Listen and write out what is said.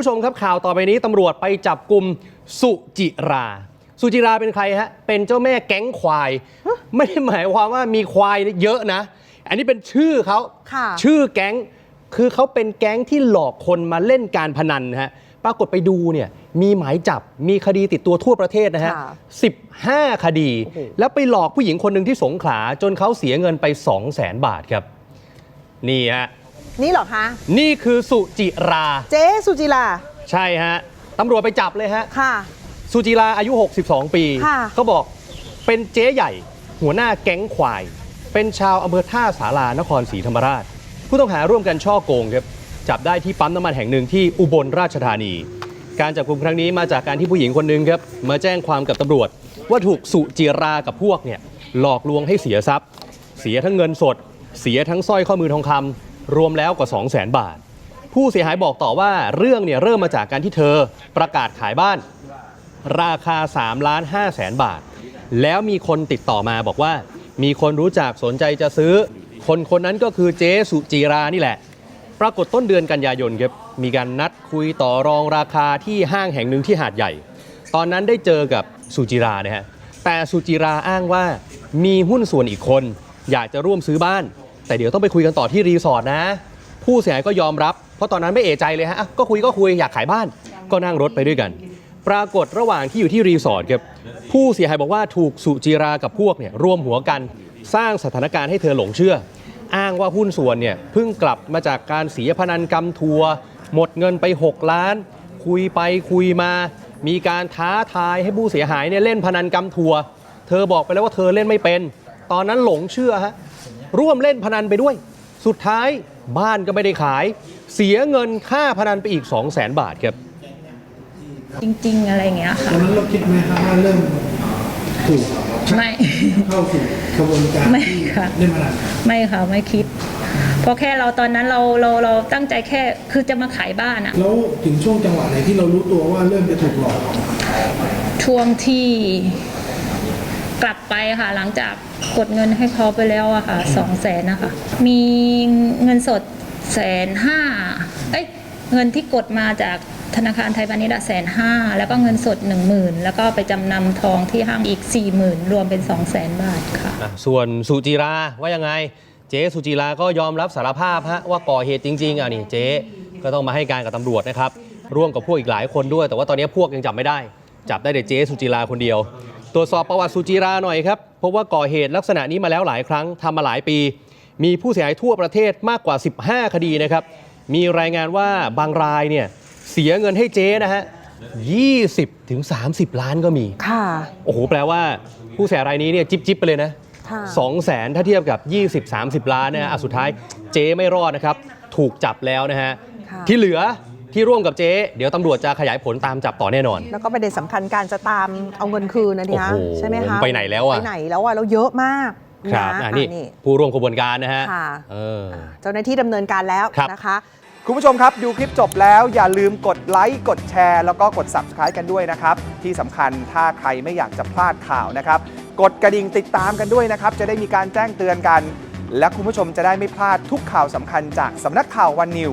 ผู้ชมครับข่าวต่อไปนี้ตำรวจไปจับกลุ่มสุจิรา สุจิราเป็นใครฮะ เป็นเจ้าแม่แก๊งควาย ไม่ได้หมายความว่ามีควายเยอะนะ อันนี้เป็นชื่อเขาค่ะชื่อแก๊งคือเขาเป็นแก๊งที่หลอกคนมาเล่นการพนันนะฮะปรากฏไปดูเนี่ยมีหมายจับมีคดีติดตัวทั่วประเทศนะฮะค่ะ15 คดีโอ้โหแล้วไปหลอกผู้หญิงคนหนึ่งที่สงขลาจนเขาเสียเงินไป 2 0 0 0 0 0บาทครับ นี่ฮะ นี่เหรอคะ นี่คือสุจิรา เจ๊สุจิลาใช่ฮะตำรวจไปจับเลยฮะ ค่ะ สุจิราอายุ 62 ปีค่ะ เขาบอกเป็นเจ๊ใหญ่ หัวหน้าแก๊งควาย เป็นชาวอำเภอท่าสารานครศรีธรรมราช ผู้ต้องหาร่วมกันช่อโกงครับจับได้ที่ปั๊มน้ำมันแห่งหนึ่งที่อุบลราชธานี การจับกลุ่มครั้งนี้มาจากการที่ผู้หญิงคนหนึ่งครับมาแจ้งความกับตำรวจ ว่าถูกสุจิรากับพวกเนี่ยหลอกลวงให้เสียทรัพย์ เสียทั้งเงินสด เสียทั้งสร้อยข้อมือทองคำ รวมแล้วกว่า 2 0 0 0 0 0 บาท ผู้เสียหายบอกต่อว่าเรื่องเนี่ยเริ่มมาจากการที่เธอประกาศขายบ้าน ราคา3ล้าน5แสนบาท แล้วมีคนติดต่อมาบอกว่า มีคนรู้จักสนใจจะซื้อ คนคนนั้นก็คือเจสุจีรานี่แหละ ปรากฏต้นเดือนกันยายนครับมีการนัดคุยต่อรองราคาที่ห้างแห่งหนึ่งที่หาดใหญ่ ตอนนั้นได้เจอกับสุจิรานะฮะแต่สุจิราอ้างว่ามีหุ้นส่วนอีกคน อยากจะร่วมซื้อบ้าน แต่เดี๋ยวต้องไปคุยกันต่อที่รีสอร์ทนะ ผู้เสียหายก็ยอมรับ เพราะตอนนั้นไม่เอะใจเลยฮะอะก็คุยก็คุยอยากขายบ้าน ก็นั่งรถไปด้วยกัน ปรากฏระหว่างที่อยู่ที่รีสอร์ทครับผู้เสียหายบอกว่าถูกสุจิรากับพวกเนี่ยร่วมหัวกัน สร้างสถานการณ์ให้เธอหลงเชื่อ อ้างว่าหุ้นส่วนเนี่ยเพิ่งกลับมาจากการเสียพนันกรรมทัวร์หมดเงินไป 6 ล้าน คุยไปคุยมา มีการท้าทายให้ผู้เสียหายเนี่ยเล่นพนันกรรมทัวร์เธอบอกไปแล้วว่าเธอเล่นไม่เป็น ตอนนั้นหลงเชื่อฮะ ร่วมเล่นพนันไปด้วย สุดท้ายบ้านก็ไม่ได้ขาย เสียเงินค่าพนันไปอีก 2 0 0 0 0 0บาทครับ จริง ๆ อะไรอย่างเงี้ยตค่ะ อนนั้นเราคิดไหมครับว่าเริ่มถูกไม่ เข้าสู่กระบวนการไม่ที่ค่ะ เล่นพนันไม่ค่ะไม่คิดเพราะแค่เราตอนนั้นเราเราเราตั้งใจแค่คือจะมาขายบ้านอะแล้วถึงช่วงจังหวะไหนที่เรารู้ตัวว่าเริ่มจะถูกหลอกช่วงที่ กลับไปค่ะ หลังจากกดเงินให้เขาไปแล้วอะค่ะสองแสนนะคะ มีเงินสดแสนห้าเอ้ยเงินที่กดมาจากธนาคารไทยพาณิชย์แสนห้าแล้วก็เงินสดหนึ่งหมื่นแล้วก็ไปจำนำทองที่ห้างอีกสี่หมื่นรวมเป็นสองแสนบาทค่ะอะ ส่วนสุจิราว่ายังไง เจ๊สุจิราก็ยอมรับสารภาพฮะว่าก่อเหตุจริง ๆอะนี่เจ๊ก็ต้องมาให้การกับตำรวจนะครับ ร่วมกับพวกอีกหลายคนด้วย แต่ว่าตอนนี้พวกยังจับไม่ได้ จับได้แต่เจ๊สุจิราคนเดียว ตรวจสอบประวัติสุจิราหน่อยครับพบว่าก่อเหตุลักษณะนี้มาแล้วหลายครั้งทำมาหลายปี มีผู้เสียหายทั่วประเทศมากกว่า 15 คดีนะครับ มีรายงานว่าบางรายเนี่ยเสียเงินให้เจ๊นะฮะ20ถึง30 ล้านก็มี ค่ะ โอ้โห แปลว่าผู้เสียหายรายนี้เนี่ยจิบจิบไปเลยนะค่ะสองแสนถ้าเทียบกับ 20-30 ล้านนะฮะอะสุดท้ายเจ๊ไม่รอดนะครับ ถูกจับแล้วนะฮะ ค่ะ ที่เหลือ ที่ร่วมกับเจ๊เดี๋ยวตำรวจจะขยายผลตามจับต่อแน่นอน แล้วก็ประเด็นสำคัญการจะตามเอาเงินคืนนะทีนะโอ้โหใช่ไหมคะไปไหนแล้วอะ ไปไหนแล้วอะแล้วเยอะมากครับนะอะอะนี่ ผู้ร่วมขบวนการนะฮะค่ะ เออ เจ้าหน้าที่ดำเนินการแล้วครับ นะคะ คุณผู้ชมครับ ดูคลิปจบแล้วอย่าลืมกดไลค์กดแชร์ แล้วก็กด Subscribe กันด้วยนะครับ ที่สำคัญถ้าใครไม่อยากจะพลาดข่าวนะครับ กดกระดิ่งติดตามกันด้วยนะครับ จะได้มีการแจ้งเตือนกัน และคุณผู้ชมจะได้ไม่พลาดทุกข่าวสำคัญจากสำนักข่าววันนิว